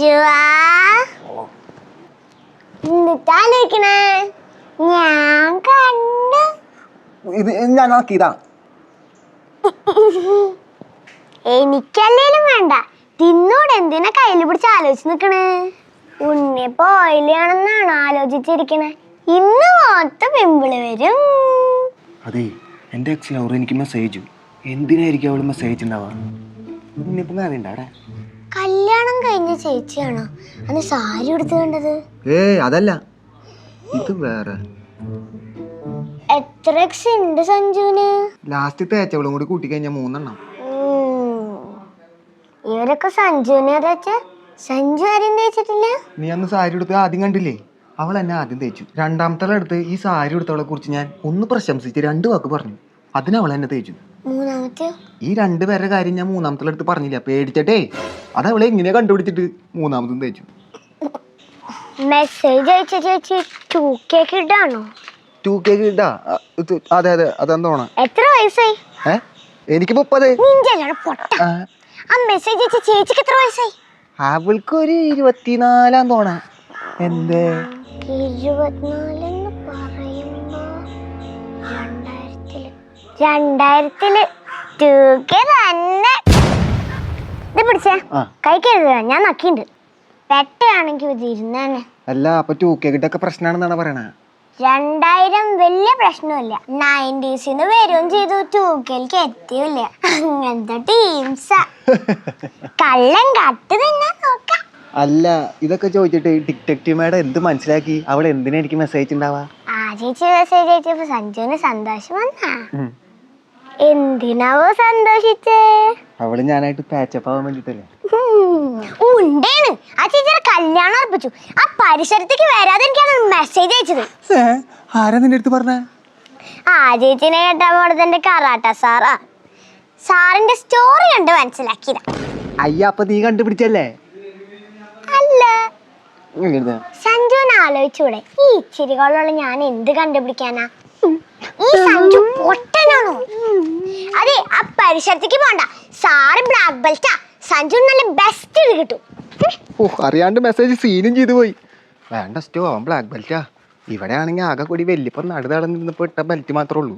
ഞാൻ ഇത് ഞാൻ എനിക്കല്ലേലും വേണ്ട. തിന്നോട് എന്തിനാ കയ്യിൽ പിടിച്ച് ആലോചിച്ച് നിക്കണേ? ഉണ്ണിപ്പോ ഓയിലാണെന്നാണ് ആലോചിച്ചിരിക്കണേ? ഇന്ന് മൊത്തം പിമ്പിൾ വരും. അതെ എന്റെ എക്സ് എനിക്ക് മെസ്സേജ് എന്തിനായിരിക്കും അവൾ മെസ്സേജ് ഉണ്ടാവാ ഉണ്ണിപ്പം അറിയണ്ട കല്യാണം കഴിഞ്ഞ ചേച്ചിയാണോ? അന്ന് സാരി എടുത്തു കണ്ടത്. ഏ അതല്ല. ഇത് വേറെ. എത്ര എക്സ് ഉണ്ട് സഞ്ജുവിന്? ലാസ്റ്റ് തേച്ചവളും കൂടി കൂട്ടി കഴിഞ്ഞാൽ മൂന്നെണ്ണം. ഇവരൊക്കെ സഞ്ജുവിനെ തേച്ച സഞ്ജു ആരും തേച്ചിട്ടില്ല? നീ അന്ന് സാരി എടുത്ത് ആദ്യം കണ്ടില്ലേ? അവൾ എന്നെ ആദ്യം തേച്ചു. രണ്ടാമത്തെ അടുത്ത് ഈ സാരി എടുത്തവളെ കുറിച്ച് ഞാൻ ഒന്ന് പ്രശംസിച്ച് രണ്ട് വാക്ക് പറഞ്ഞു. അതിനവൾ എന്നെ തേച്ചു. മൂന്നാമത്തെ? ഈ രണ്ട് പേരുടെ കാര്യം ഞാൻ മൂന്നാമത്തെ അടുത്ത് പറഞ്ഞില്ല. പേടിച്ചട്ടേ. അത് അവളെ എങ്ങനെയാ കണ്ടുപിടിച്ചിട്ട് മൂന്നാമതും തേച്ചു? മെസ്സേജ് അയച്ച ചേച്ചി ടൂ കേക്ക് ഇടാണോ ടു കെ ഇതാ അതെ അതെ. അതെന്തോണ എത്ര വയസ്സായി? എനിക്ക് മുപ്പത്. ആ, ആ മെസ്സേജ് അയച്ച ചേച്ചിക്ക് എത്ര വയസ്സായി? അവൾക്ക് ഒരു ഇരുപത്തിനാലാം തോണ. എന്തേ? ഇരുപത്തിനാലെന്ന് പറയുമ്പോ രണ്ടായിരത്തിൽ തന്നെ. ഇത് പിടിച്ചേ. ആ. കഴിക്കരുത് ഞാൻ നക്കിണ്ട് പെട്ടയാണെങ്കിൽ ഇത് ഇരുന്നേനെ അല്ല അപ്പൊ ടു കെ കിട്ടൊക്കെ പ്രശ്നമാണെന്നാണ് പറയണേ? രണ്ടായിരം വലിയ പ്രശ്നമില്ല. നയന്റീസിന്ന് വരും ചെയ്തു ടൂക്കയിലേക്ക് എത്തിയില്ല. അങ്ങനത്തെ ടീംസാ കള്ളൻ കട്ട് തന്നെ നോക്കാം. അല്ല ഇതൊക്കെ ചോദിച്ചിട്ട് ഡിറ്റക്റ്റീവ് എന്ത് മനസ്സിലാക്കി? അവൾ എന്തിനാ എനിക്ക് മെസ്സേജ് ഉണ്ടാവാ ആ ചേച്ചി മെസ്സേജ് അയച്ചപ്പോ സഞ്ജുവിന് സന്തോഷം വന്നാ. എന്തിനാവോ സന്തോഷിച്ചേ? അവൾ ഞാനായിട്ട് പാച്ചപ്പ് ആവാൻ വേണ്ടിട്ടല്ലേ? ഉണ്ടേണ്. ആ ചേച്ചിയുടെ കല്യാണം ഉറപ്പിച്ചു. ആ പരിസരത്തേക്ക് വരാതെ എനിക്കാണ് മെസ്സേജ് അയച്ചത്. ആരാ നിന്റെ അടുത്ത് പറഞ്ഞ? ആ ചേച്ചിനെ കേട്ടാ മോടത്തിന്റെ കറാട്ട സാറാ. സാറിന്റെ സ്റ്റോറി കണ്ട് മനസ്സിലാക്കിയതാ. അയ്യ അപ്പൊ നീ കണ്ടുപിടിച്ചല്ലേ? അല്ല? സഞ്ജുവിനെ ആലോചിച്ചൂടെ. ഈ ഇച്ചിരികളുള്ള ഞാൻ എന്ത് കണ്ടുപിടിക്കാനാ? ഈ സഞ്ജു പൊട്ടനാണോ? ആ പരിസരത്തേക്ക് പോണ്ട. സാറ് ബ്ലാക്ക് ബെൽറ്റാ സഞ്ജു നല്ല ബെസ്റ്റ് ഇത് കിട്ടും. ഓ അറിയാണ്ട് മെസ്സേജ് സീനും ചെയ്തു പോയി. വേണ്ട സ്റ്റോ അവൻ ബ്ലാക്ക് ബെൽറ്റാ ഇവിടെ ആണെങ്കിൽ ആകെ കൂടി വലിയപ്പം നടുതളന്നിരുന്നപ്പോ ഇട്ട ബെൽറ്റ് മാത്രമേ ഉള്ളൂ.